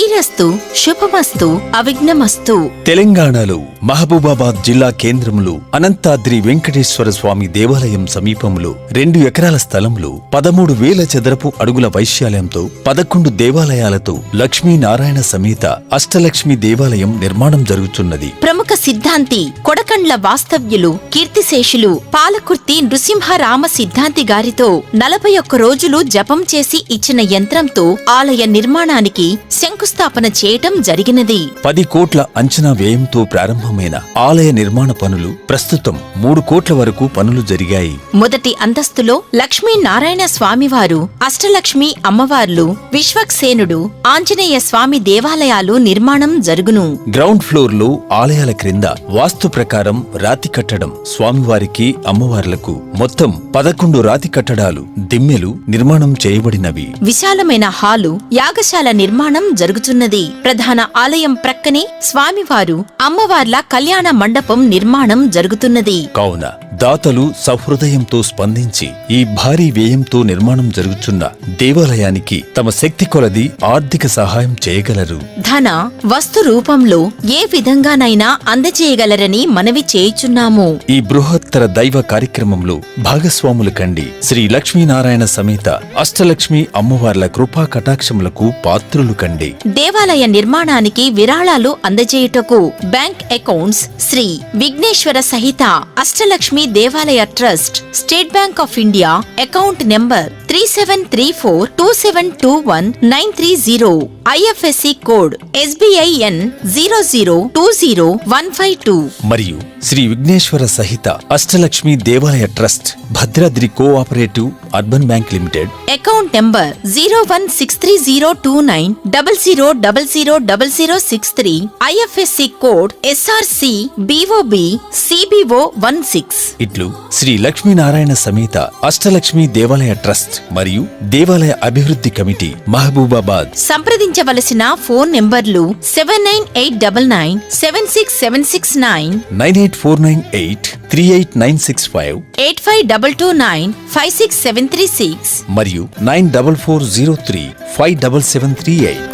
శ్రీరస్తు శుభమస్తు అవిఘ్నమస్తు. తెలంగాణలో మహబూబాబాద్ జిల్లా కేంద్రంలో అనంతాద్రి వెంకటేశ్వర స్వామి దేవాలయం సమీపంలో రెండు ఎకరాల స్థలంలో పదమూడు వేల చదరపు అడుగుల వైశాల్యంతో పదకొండు దేవాలయాలతో లక్ష్మీనారాయణ సమేత అష్టలక్ష్మి దేవాలయం నిర్మాణం జరుగుతున్నది. ప్రముఖ సిద్ధాంతి కొడకండ్ల వాస్తవ్యులు కీర్తిశేషులు పాలకుర్తి నృసింహరామ సిద్ధాంతి గారితో నలభై ఒక్క రోజులు జపం చేసి ఇచ్చిన యంత్రంతో ఆలయ నిర్మాణానికి శంకుస్థాపన చేయటం జరిగినది. పది కోట్ల అంచనా వ్యయంతో ప్రారంభమైన ఆలయ నిర్మాణ పనులు ప్రస్తుతం మూడు కోట్ల వరకు పనులు జరిగాయి. మొదటి అంతస్తులో లక్ష్మీనారాయణ స్వామివారు అష్టలక్ష్మి అమ్మవార్లు విశ్వక్సేనుడు ఆంజనేయ స్వామి దేవాలయాలు నిర్మాణం జరుగును. గ్రౌండ్ ఫ్లోర్లో ఆలయాల క్రింద వాస్తు ప్రకారం రాతి కట్టడం స్వామివారికి అమ్మవార్లకు మొత్తం పదకొండు రాతి కట్టడాలు దిమ్మెలు నిర్మాణం చేయబడినవి. విశాలమైన హాలు యాగశాల నిర్మాణం జరుగుతున్నది. ప్రధాన ఆలయం ప్రక్కనే స్వామివారు అమ్మవార్ల కళ్యాణ మండపం నిర్మాణం జరుగుతున్నది. కావున దాతలు సహృదయంతో స్పందించి ఈ భారీ వ్యయంతో నిర్మాణం జరుగుతున్న దేవాలయానికి తమ శక్తి కొలది ఆర్థిక సహాయం చేయగలరు. ధన వస్తు రూపంలో ఏ విధంగానైనా అందజేయగలరని మనవి చేయుచున్నాము. ఈ బృహత్తర దైవ కార్యక్రమంలో భాగస్వాములు కండి శ్రీ లక్ష్మీనారాయణ సమేత అష్టలక్ష్మి అమ్మవార్ల కృపా కటాక్షములకు పాత్రులు కండి. దేవాలయ నిర్మాణానికి విరాళాలు అందజేయుటకు బ్యాంక్ అకౌంట్స్ శ్రీ విఘ్నేశ్వర సహిత అష్టలక్ష్మి దేవాలయ trust State Bank of India account number three seven three four two seven two one nine three zero. IFSC code SBIN zero zero two zero one five two. మరియు శ్రీ విఘ్నేశ్వర సహిత అష్టలక్ష్మి దేవాలయ trust Bhadradri cooperative urban bank limited. Account number zero one six three zero two nine double zero double zero double zero six three. IFSC code SRC BOB CBO one six. ఇట్లు శ్రీ లక్ష్మీనారాయణ సమేత అష్టలక్ష్మి దేవాలయ trust. మరియు దేవాలయ అభివృద్ధి committee Mahabubabad. సంప్రదించవలసిన phone నెంబర్లు seven nine eight double nine seven six seven six nine nine eight four nine eight three eight nine six five. Eight five double two nine five six seven three six. మరియు nine double four zero three five double seven three eight.